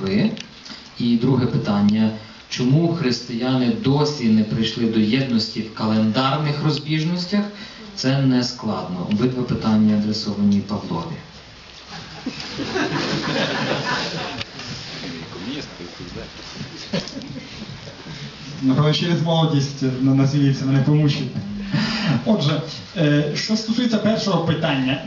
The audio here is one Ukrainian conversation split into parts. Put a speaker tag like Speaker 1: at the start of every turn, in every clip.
Speaker 1: церкви? І друге питання. Чому християни досі не прийшли до єдності в календарних розбіжностях? Це не складно. Обидва питання адресовані Павлові.
Speaker 2: Напевно, через молодість на назвіться мене помучити. Отже, е, що стосується першого питання,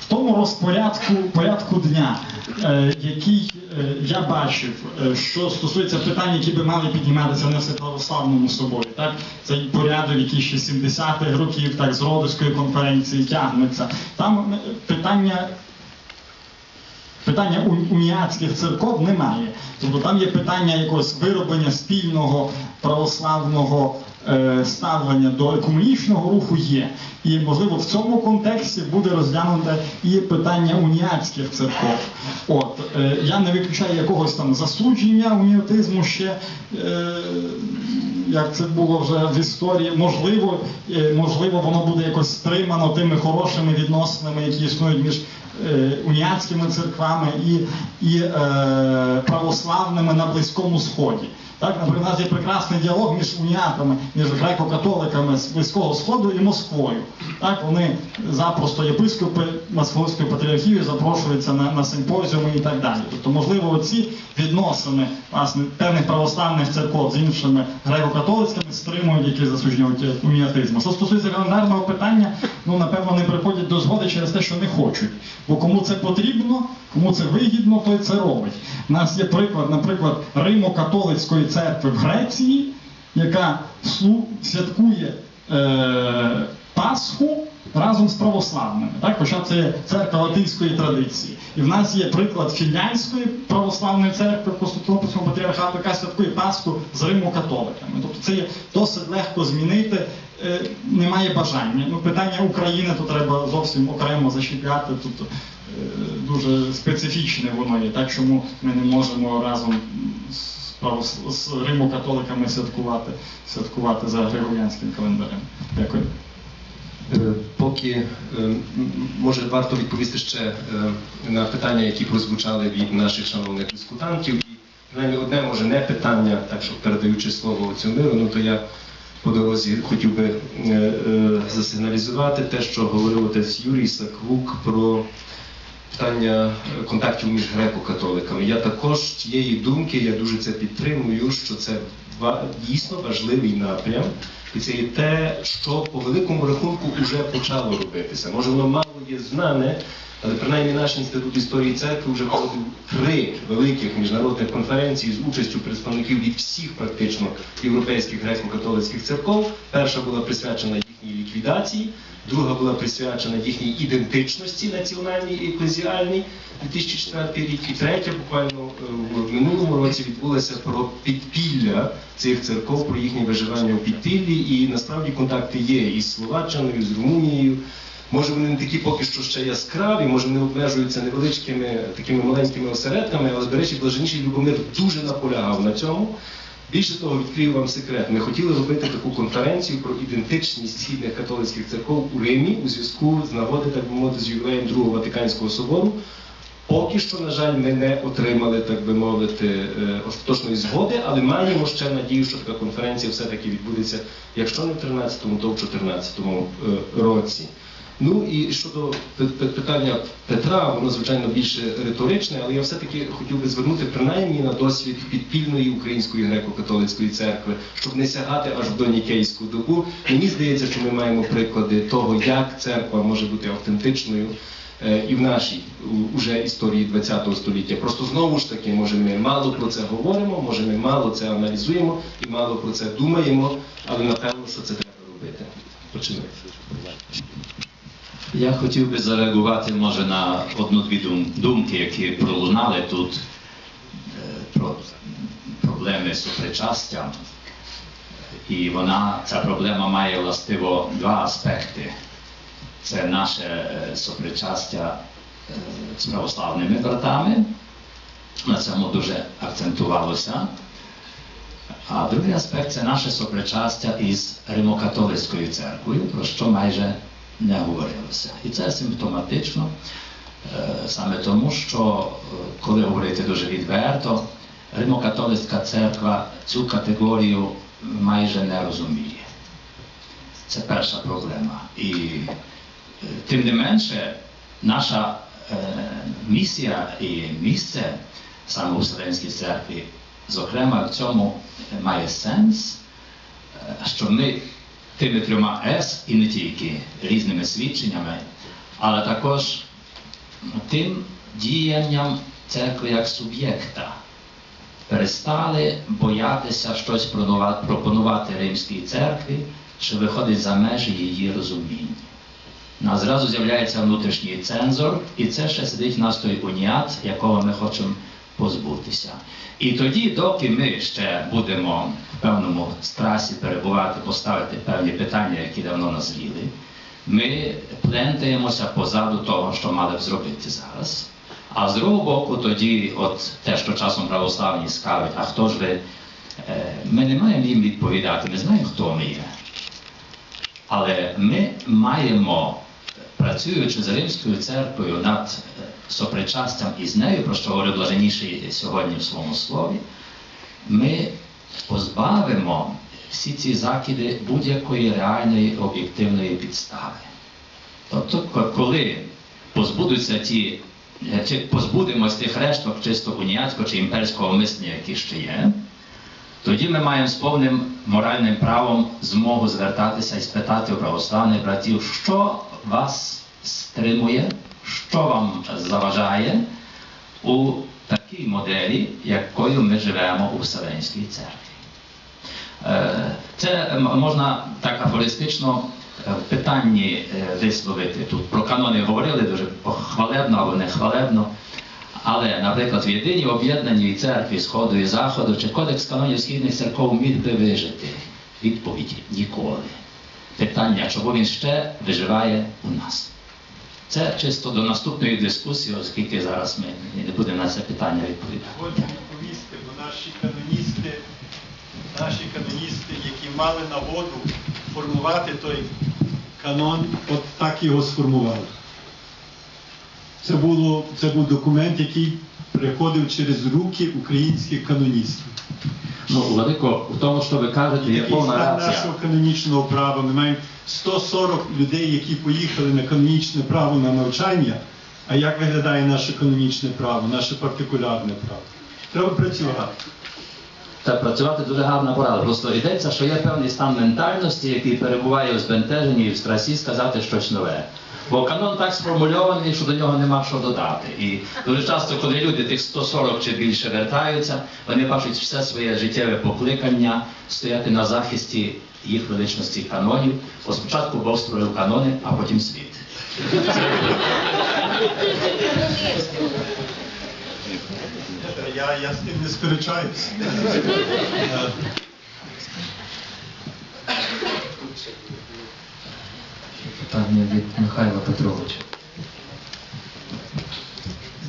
Speaker 2: в тому розпорядку порядку дня, е, який е, я бачив, е, що стосується питань, які би мали підніматися на православному соборі, так цей порядок, який ще 70-х років, так з Родовської конференції тягнеться. Там питання Питання уніатських церков немає. Тобто там є питання якогось вироблення спільного православного ставлення до екуменічного руху є. І, можливо, в цьому контексті буде розглянуте і питання уніатських церков. От, е, я не виключаю якогось там засудження уніатизму ще. Е, як це було вже в історії, можливо, е, можливо, воно буде якось стримано тими хорошими відносинами, які існують між е, уніатськими церквами і, і е, православними на Близькому Сході. Так, наприклад, у нас є прекрасний діалог між уніатами, між греко-католиками з Близького Сходу і Москвою. Так, вони запросто єпископи Московської патріархії запрошуються на, на симпозіуми і так далі. Тобто, можливо, ці відносини власне певних православних церков з іншими греко-католицькими стримують якісь засудження уніатизму. Що стосується календарного питання, ну напевно не приходять до згоди через те, що не хочуть. Бо кому це потрібно, кому це вигідно, той це робить. У нас є приклад, наприклад, Римо-католицької церкви в Греції, яка святкує е, Пасху разом з православними, так? хоча це церква латинської традиції. І в нас є приклад фінляндської православної церкви Константинопольського патріархату, яка святкує Пасху з Римо-католиками. Тобто це є досить легко змінити, е, немає бажання. Ну, питання України то треба зовсім окремо зачіпляти. Тут е, дуже специфічне воно є, так чому ми не можемо разом з, з Римо-католиками святкувати, святкувати за григоріанським календарем. Дякую.
Speaker 3: Е, Поки е, може варто відповісти ще е, на питання, які прозвучали від наших шановних дискутантів. І принаймні одне може не питання, так що передаючи слово цю миру, ну то я по дорозі хотів би засигналізувати те, що говорив отець Юрій Саквук про питання контактів між греко-католиками. Я також тієї думки, я дуже це підтримую, що це дійсно важливий напрям, і це є те, що по великому рахунку вже почало робитися. Може, воно мало є знане, але принаймні наш інститут історії церкви вже проводив три великих міжнародних конференції з участю представників від всіх практично європейських греко-католицьких церков. Перша була присвячена їхній ліквідації, друга була присвячена їхній ідентичності національній і еклезіальній 2004 рік, і третя буквально е, в минулому році відбулася про підпілля цих церков, про їхнє виживання у підпіллі. І насправді контакти є із Словаччиною, з Румунією. Може вони не такі поки що ще яскраві, може вони обмежуються невеличкими такими маленькими осередками, але, до речі, блаженніший Любомир дуже наполягав на цьому. Більше того, відкрию вам секрет. Ми хотіли робити таку конференцію про ідентичність східних католицьких церков у Римі у зв'язку з нагоди, так би мовити, з ювілеєм Другого Ватиканського собору. Поки що, на жаль, ми не отримали, так би мовити, е, остаточної згоди, але маємо ще надію, що така конференція все-таки відбудеться, якщо не в 13-му, то в 14-му е, році. Ну і щодо пи- пи- питання Петра, воно звичайно більше риторичне, але я все-таки хотів би звернути принаймні на досвід підпільної української греко-католицької церкви, щоб не сягати аж до нікейську добу. Мені здається, що ми маємо приклади того, як церква може бути автентичною. е, І в нашій уже історії ХХ століття. Просто знову ж таки, може, ми мало про це говоримо, може, ми мало це аналізуємо і мало про це думаємо, але напевно, що це треба робити. Починайте.
Speaker 4: Я хотів би зареагувати може на одну-дві думки, які пролунали тут е, про проблеми супричастя. І вона, ця проблема має властиво два аспекти. Це наше е, е, з православними братами. На цьому дуже акцентувалося. А другий аспект це наше сопричастя із Римокатолицькою церквою, про що майже не говорилося. І це симптоматично Е, Саме тому, що е, коли говорити дуже відверто, Римо-католицька церква цю категорію майже не розуміє. Це перша проблема. І е, тим не менше, наша місія і місце саме у Вселенській церкві, зокрема, в цьому має сенс, що ми тими трьома С і не тільки різними свідченнями, але також тим діянням церкви як суб'єкта перестали боятися щось пропонувати Римській церкві, що виходить за межі її розуміння. У нас зразу з'являється внутрішній цензор, і це ще сидить в нас той уніат, якого ми хочемо позбутися. І тоді, доки ми ще будемо в певному страсі перебувати, поставити певні питання, які давно назріли, ми плентаємося позаду того, що мали б зробити зараз. А з другого боку, тоді, от те, що часом православні скажуть, а хто ж ви? Е, Ми не маємо їм відповідати, ми знаємо, хто ми є. Але ми маємо, працюючи з Римською церквою над е, сопричастям із нею, про що говорив блаженніший сьогодні в своєму слові, ми позбавимо всі ці закиди будь-якої реальної об'єктивної підстави. Тобто, коли позбудуться ті, е, чи позбудемось тих решток чисто уніатського чи імперського мислення, які ще є, тоді ми маємо з повним моральним правом змогу звертатися і спитати у православних братів, що вас стримує, що вам заважає у такій моделі, якою ми живемо у Вселенській церкві. Це можна так афористично в питанні висловити. Тут про канони говорили дуже хвалебно або не хвалебно. Але, наприклад, в єдиній об'єднаній церкві Сходу і Заходу чи кодекс канонів східних церков міг би вижити? Відповіді ніколи. Питання, чому він ще виживає у нас? Це чисто до наступної дискусії, оскільки зараз ми не будемо на це питання відповідати.
Speaker 5: Хочу відповісти, бо наші каноністи, наші каноністи, які мали нагоду формувати той канон, от так його сформували. Це, було, це був документ, який приходив через руки українських каноністів.
Speaker 4: Ну, Владико, в тому, що ви кажете, є повна рація.
Speaker 5: нашого канонічного права. Ми маємо 140 людей, які поїхали на канонічне право на навчання. А як виглядає наше канонічне право, наше партикулярне право? Треба працювати.
Speaker 4: Та працювати дуже гарна порада. Просто йдеться, що є певний стан ментальності, який перебуває у збентеженні і в страсі сказати щось нове. Бо канон так сформульований, що до нього нема що додати. І дуже часто, коли люди тих 140 чи більше вертаються, вони бачать все своє життєве покликання стояти на захисті їх величності канонів. Бо спочатку Бог створив канони, а потім світ.
Speaker 5: Я, я з тим не сперечаюся.
Speaker 1: Питання від Михайла Петровича.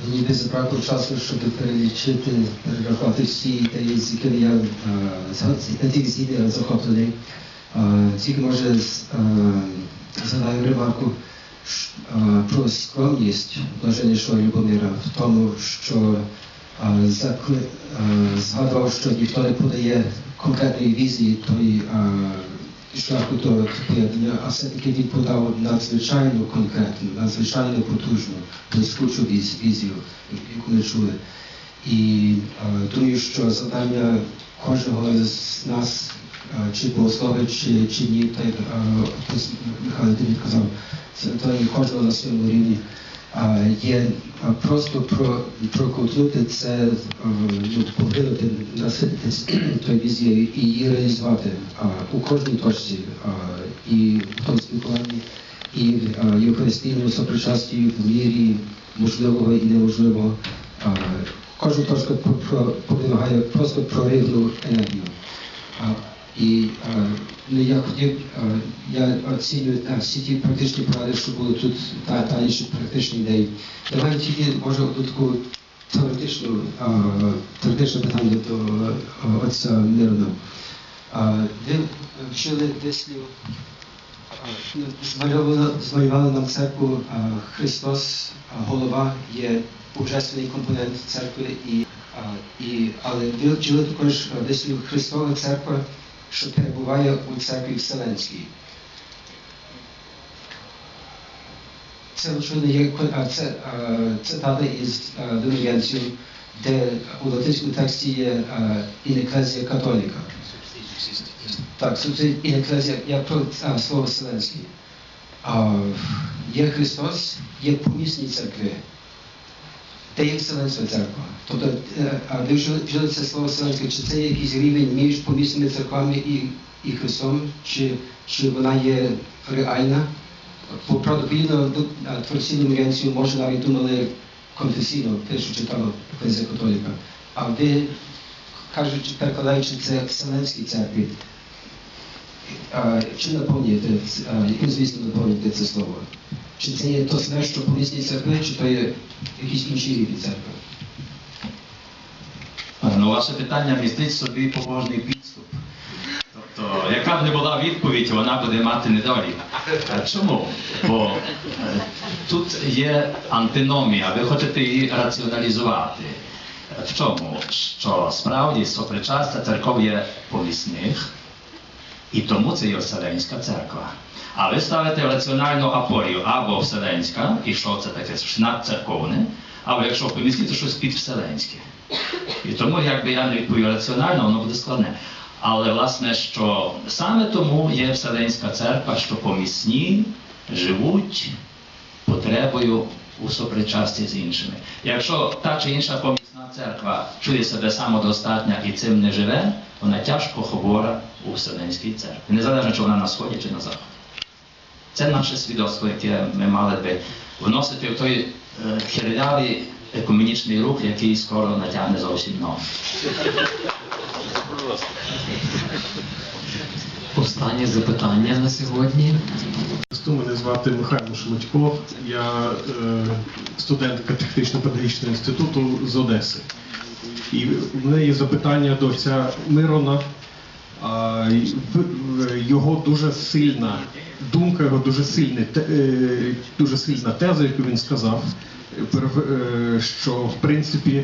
Speaker 6: Мені би забракло часу, щоб перелічити, перерахувати всі ідеї, з якими я на тих ідеях захоплений. Тільки може з- е, ремарку е, про скромність блаженнішого Любомира в тому, що е, згадував, що ніхто не подає конкретної візії той шляху а все-таки він подав надзвичайно конкретну, надзвичайно потужну, блискучу віз- візію, яку ми чули. І е, думаю, що завдання кожного з нас, е, чи богослови, чи, чи ні, так е, Михайло Демід казав, це завдання кожного на своєму рівні. Є просто про, проковтнути це, ну, поглинути, насититись тою візією і її реалізувати у кожній точці, і в тому спілкуванні, і в євхаристійному сопричасті в мірі можливого і неможливого. Кожна точка про- про- вимагає просто проривну енергію. І е, я хотів, е, я оцінюю всі ті практичні поради, що були тут, та, та інші практичні ідеї. Давай тільки може таку теоретичну, е, теоретичне питання до отця Мирона. Ви вчили вислів Змалювали, нам церкву Христос, голова є божественний компонент церкви, і, і, але вчили також вислів Христова церква, що перебуває у церкві Вселенській. Це є це, цитата із а, де у латинському тексті є «in ecclesia catholica». Так, це інеклезія, я про слово Вселенське. Є Христос, є помісні церкви. Є Вселенська церква? Тобто, е, а ви вжили це слово Вселенське, чи це якийсь рівень між помісними церквами і, і Христом, чи, чи вона є реальна? Правдоподібно ну, а, творці може навіть думали конфесійно, те, що читала Еклезія католіка. А ви кажуть, перекладаючи це Вселенській церкві, а, чи наповнюєте, яким звісно наповнюєте це слово? Чи це є то саме, що помісні церкви, чи то є якісь інші рівні церкви?
Speaker 4: Ну, ваше питання містить собі побожний підступ. Тобто, яка б не була відповідь, вона буде мати недолік. Чому? Бо е, тут є антиномія, ви хочете її раціоналізувати. Е, В чому? Що справді сопричастя церков є помісних, і тому це є Вселенська церква. А ви ставите раціональну апорію або Вселенська, і що це таке? Надцерковне, або якщо помісні, то щось підвселенське. І тому, якби я не відповів раціонально, воно буде складне. Але власне, що саме тому є Вселенська церква, що помісні живуть потребою у сопричасті з іншими. Якщо та чи інша помісна церква чує себе самодостатня і цим не живе, вона тяжко хвора у Вселенській церкві, незалежно чи вона на сході чи на заході. Це наше свідоцтво, яке ми мали би вносити в той е, хирявий рух, який скоро натягне зовсім ноги.
Speaker 1: Останнє запитання на сьогодні.
Speaker 7: Мене звати Михайло Шелудько, я е, студент катехетично-педагогічного інституту з Одеси. І в мене є запитання до отця Мирона. В- його дуже сильна думка, його дуже, сильне, те- е, дуже сильна теза, яку він сказав, е, е, що в принципі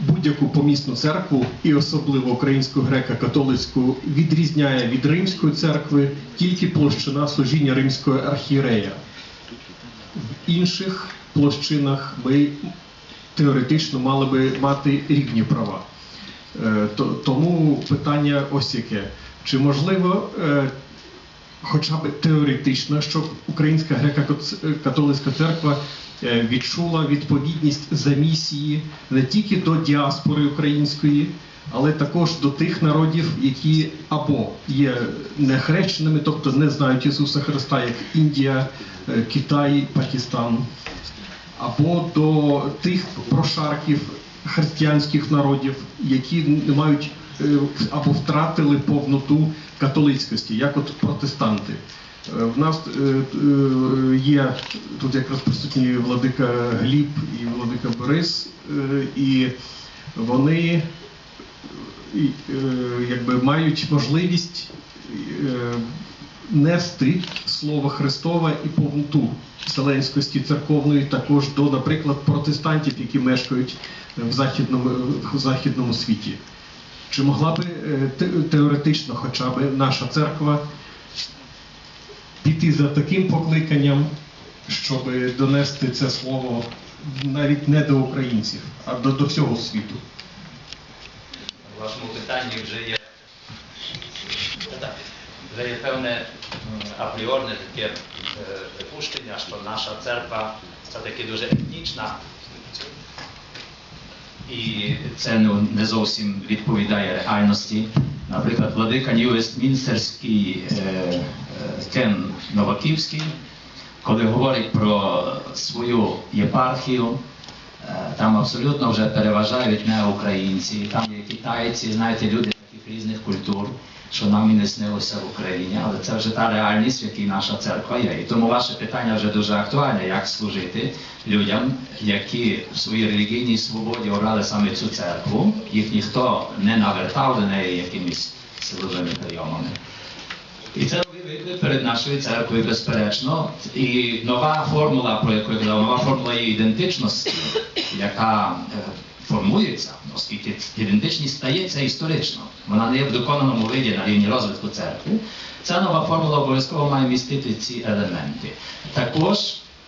Speaker 7: будь-яку помісну церкву, і особливо українську греко-католицьку, відрізняє від римської церкви тільки площина служіння римського архієрея. В інших площинах ми теоретично мали би мати рівні права. Тому питання ось яке. Чи можливо хоча б теоретично, щоб Українська греко-католицька церква е, відчула відповідність за місії не тільки до діаспори української, але також до тих народів, які або є нехрещеними, тобто не знають Ісуса Христа, як Індія, е, Китай, Пакистан, або до тих прошарків християнських народів, які не мають або втратили повноту католицькості, як от протестанти. Е, В нас е, е, є тут якраз присутні владика Гліб і владика Борис, е, і вони е, якби мають можливість е, нести слово Христове і повноту вселенськості церковної також до, наприклад, протестантів, які мешкають в західному, в західному світі. Чи могла би е, теоретично хоча б наша церква піти за таким покликанням, щоб донести це слово навіть не до українців, а до, до всього світу?
Speaker 4: У вашому питанні вже є, вже є певне апріорне таке е, припущення, що наша церква все-таки дуже етнічна. І це ну, не зовсім відповідає реальності. Наприклад, владика Нью-Вестмінстерський е, е, Кен Новаківський, коли говорить про свою єпархію, Е, Там абсолютно вже переважають не українці, там є китайці, знаєте, люди таких різних культур, що нам і не снилося в Україні, але це вже та реальність, в якій наша церква є. І тому ваше питання вже дуже актуальне, як служити людям, які в своїй релігійній свободі обрали саме цю церкву, їх ніхто не навертав до неї якимись силовими прийомами. І це виклик перед нашою церквою, безперечно. І нова формула, про яку я казав, нова формула є ідентичності, яка е, формується, оскільки ідентичність стається історично. Вона не є в доконаному виді на рівні розвитку церкви. Ця нова формула обов'язково має містити ці елементи. Також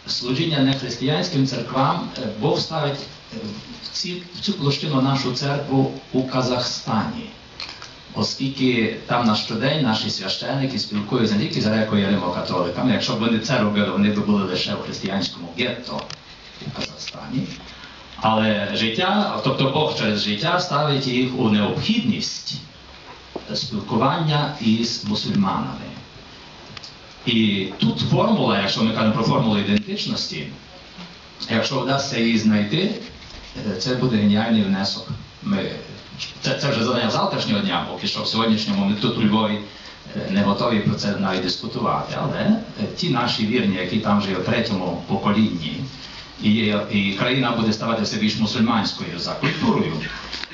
Speaker 4: служіння нехристиянським церквам е, Бог ставить е, в, ці, в цю площину нашу церкву у Казахстані оскільки там на щодень наші священики спілкуються не тільки з греко римокатоликами, якщо б вони це робили, вони б були лише в християнському гетто у Казахстані. Але життя, тобто Бог через життя ставить їх у необхідність спілкування із мусульманами. І тут формула, якщо ми кажемо про формулу ідентичності, якщо вдасться її знайти, це буде геніальний внесок. Ми, це, це вже задання завтрашнього дня, поки що в сьогоднішньому ми тут у Львові е, не готові про це навіть дискутувати. Але е, ті наші вірні, які там є в третьому поколінні, і, і країна буде ставати все більш мусульманською за культурою.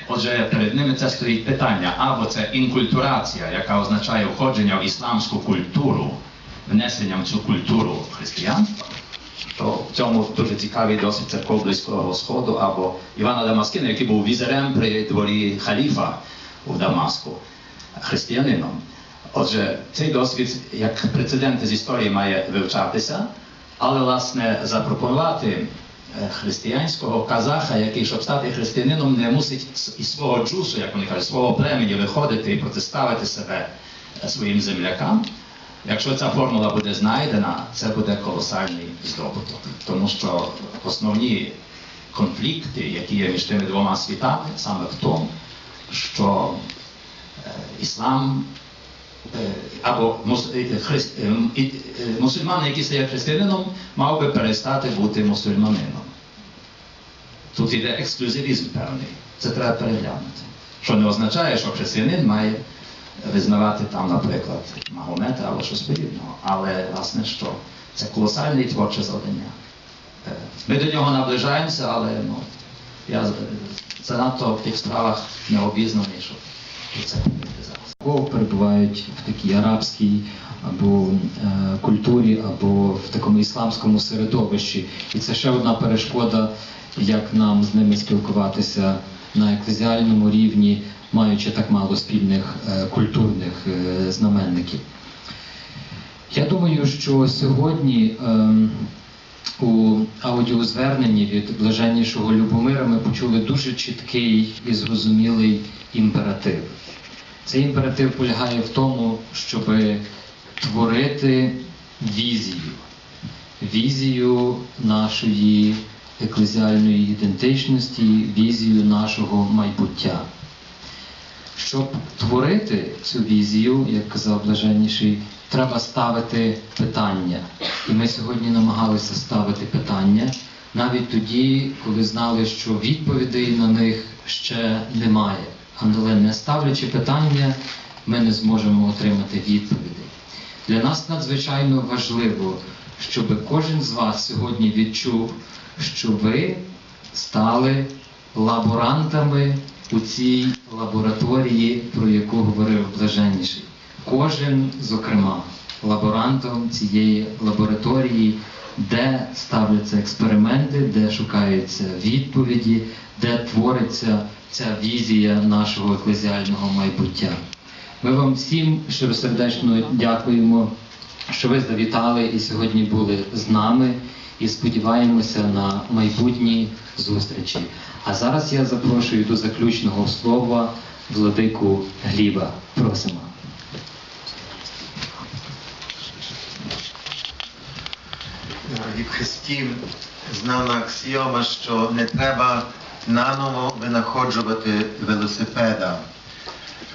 Speaker 4: Отже, перед ними це стоїть питання, або це інкультурація, яка означає входження в ісламську культуру, внесенням в цю культуру християнства, то в цьому дуже цікавий досвід церков Близького Сходу або Івана Дамаскина, який був візерем при дворі халіфа у Дамаску, християнином. Отже, цей досвід як прецедент з історії має вивчатися, але власне запропонувати е, християнського казаха, який, щоб стати християнином, не мусить із свого джусу, як вони кажуть, свого племені виходити і протиставити себе е, своїм землякам. Якщо ця формула буде знайдена, це буде колосальний здобуток, тому що основні конфлікти, які є між тими двома світами, саме в тому, що е, іслам або е, христ- е, е, мусульманин, який стає християнином, мав би перестати бути мусульманином. Тут йде ексклюзивізм певний. Це треба переглянути. Що не означає, що християнин має визнавати там, наприклад, Магомета або щось подібного. Але власне що? Це колосальне творче завдання. Ми до нього наближаємося, але ну, я занадто в тих справах не обізнаний, щоб це.
Speaker 1: Або перебувають в такій арабській або е, культурі, або в такому ісламському середовищі. І це ще одна перешкода, як нам з ними спілкуватися на еклезіальному рівні, маючи так мало спільних е, культурних е, знаменників. Я думаю, що сьогодні ем, у аудіозверненні від блаженнішого Любомира ми почули дуже чіткий і зрозумілий імператив. Цей імператив полягає в тому, щоб творити візію, візію нашої еклезіальної ідентичності, візію нашого майбуття. Щоб творити цю візію, як казав блаженніший, треба ставити питання. І ми сьогодні намагалися ставити питання навіть тоді, коли знали, що відповідей на них ще немає. Але не ставлячи питання, ми не зможемо отримати відповідей. Для нас надзвичайно важливо, щоб кожен з вас сьогодні відчув, що ви стали лаборантами у цій лабораторії, про яку говорив блаженніший. Кожен, зокрема, лаборантом цієї лабораторії, де ставляться експерименти, де шукаються відповіді, де твориться ця візія нашого еклезіального майбуття. Ми вам всім щиросердечно дякуємо, що ви завітали і сьогодні були з нами, і сподіваємося на майбутні зустрічі. А зараз я запрошую до заключного слова владику Гліба. Просимо.
Speaker 8: Дорогі в Христі знана аксіома, що не треба наново винаходжувати велосипеда.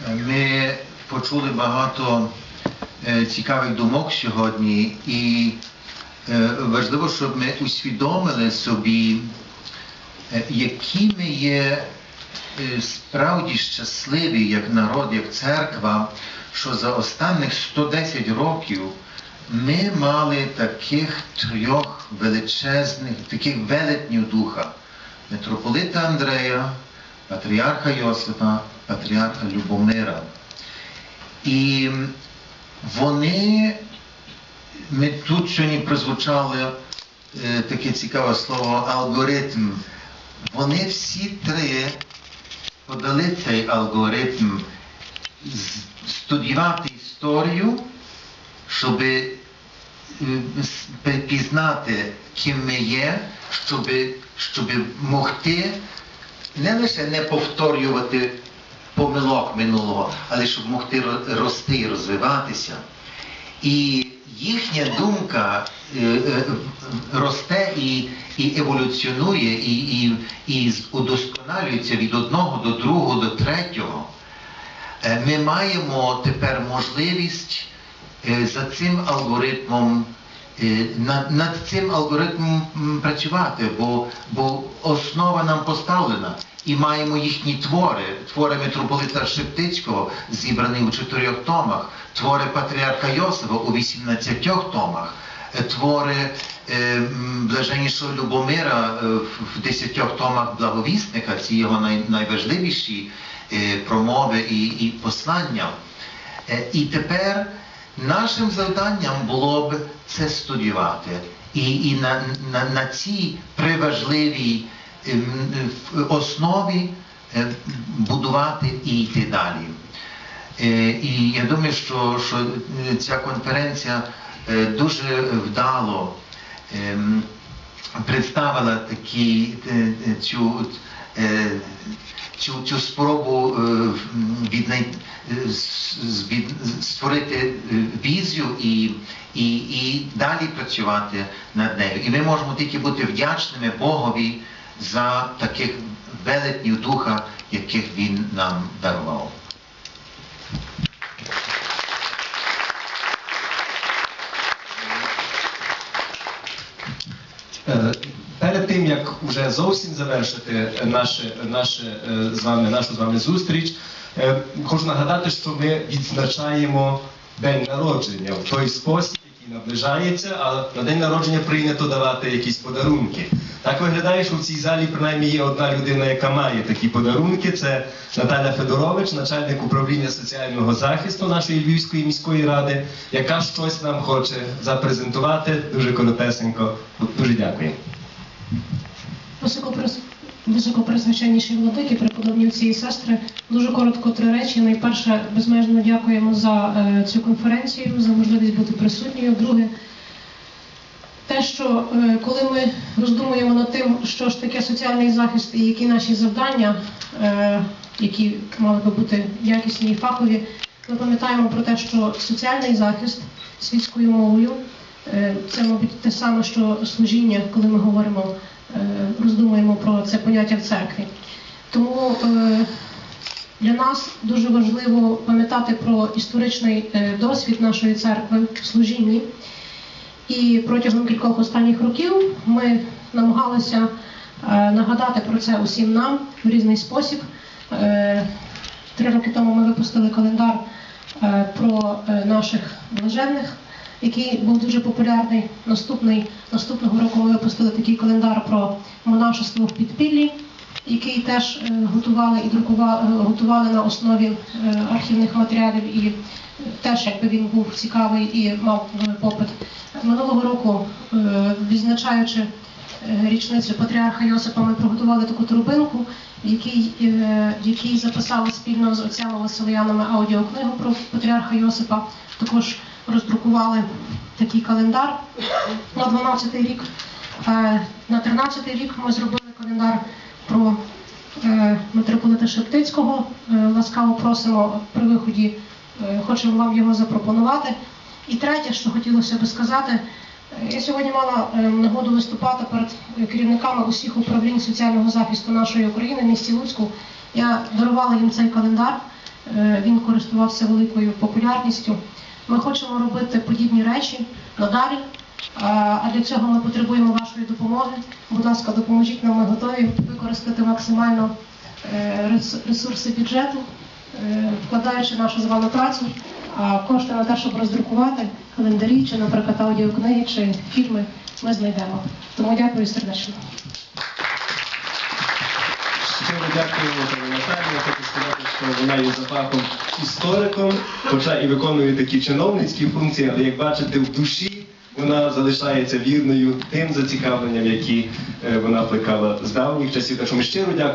Speaker 8: Ми почули багато е, цікавих думок сьогодні, і е, важливо, щоб ми усвідомили собі, е, які ми є справді щасливі як народ, як церква, що за останніх 110 років ми мали таких трьох величезних, таких велетнів духа. Митрополита Андрея, патріарха Йосифа, патріарха Любомира. І вони ми тут сьогодні прозвучало е, таке цікаве слово алгоритм. Вони всі три подали цей алгоритм студіювати історію, щоб пізнати, ким ми є, щоб, щоб могти не лише не повторювати помилок минулого, але щоб могти рости і розвиватися. І їхня думка е, е, росте і, і еволюціонує, і, і, і удосконалюється від одного до другого до третього. Е, Ми маємо тепер можливість за цим алгоритмом, е, над, над цим алгоритмом працювати, бо, бо основа нам поставлена. І маємо їхні твори, твори митрополита Шептицького, зібрані у чотирьох томах, твори патріарха Йосифа у 18 томах, е, твори е, блаженнішого Любомира е, в 10 томах благовісника, ці його най, найважливіші е, промови і, і послання. Е, І тепер нашим завданням було б це студіювати. І, і на, на, на цій приважливій ем, основі е, будувати і йти далі. Е, І я думаю, що, що ця конференція е, дуже вдало ем, представила такі, цю, цю, цю спробу е, віднай, е, створити е, візію і, і, і далі працювати над нею. І ми можемо тільки бути вдячними Богові за таких велетнів духа, яких він нам дарував.
Speaker 3: Тим як вже зовсім завершити наше, наше е, з вами, нашу з вами зустріч, е, хочу нагадати, що ми відзначаємо день народження в той спосіб, який наближається, а на день народження прийнято давати якісь подарунки. Так виглядає, що в цій залі принаймні є одна людина, яка має такі подарунки. Це Наталя Федорович, начальник управління соціального захисту нашої Львівської міської ради, яка щось нам хоче запрезентувати дуже коротесенько. Дуже дякую.
Speaker 9: Високопрес- владики, преподобні і сестри, дуже коротко три речі. Найперше, безмежно дякуємо за е, цю конференцію, за можливість бути присутньою. Друге, те, що е, коли ми роздумуємо над тим, що ж таке соціальний захист і які наші завдання, е, які мали би бути якісні і фахові, ми пам'ятаємо про те, що соціальний захист світською мовою це, мабуть, те саме, що служіння, коли ми говоримо, е, роздумуємо про це поняття в церкві. Тому е, для нас дуже важливо пам'ятати про історичний е, досвід нашої церкви в служінні. І протягом кількох останніх років ми намагалися е, нагадати про це усім нам в різний спосіб. Е, Три роки тому ми випустили календар е, про е, наших блаженних, який був дуже популярний. Наступний, наступного року ми випустили такий календар про монашество в підпіллі, який теж е, готували і друкували, готували на основі е, архівних матеріалів і теж якби він був цікавий і мав е, попит. Минулого року, е, відзначаючи е, річницю патріарха Йосипа, ми приготували таку трубинку, е, в якій записали спільно з отцями Василиянами аудіокнигу про патріарха Йосипа. Також роздрукували такий календар на 12-й рік. Е, На 13-й рік ми зробили календар про е, митрополита Шептицького. Е, Ласкаво просимо при виході, хочемо вам його запропонувати. І третє, що хотілося би сказати, я сьогодні мала нагоду виступати перед керівниками усіх управлінь соціального захисту нашої України в місті Луцьку. Я дарувала їм цей календар. Він користувався великою популярністю. Ми хочемо робити подібні речі надалі. А а для цього ми потребуємо вашої допомоги. Будь ласка, допоможіть нам, ми готові використати максимально е, ресурси бюджету, е, вкладаючи нашу з вами працю, кошти на те, щоб роздрукувати календарі, чи, наприклад, аудіокниги, чи фільми, ми знайдемо. Тому дякую сердечно.
Speaker 3: Щиро дякую Наталі. Я хочу сказати, що вона є за фахом істориком, хоча і виконує такі чиновницькі функції, але як бачите, в душі вона залишається вірною тим зацікавленням, які е, вона плекала з давніх часів. Так що ми щиро дякуємо.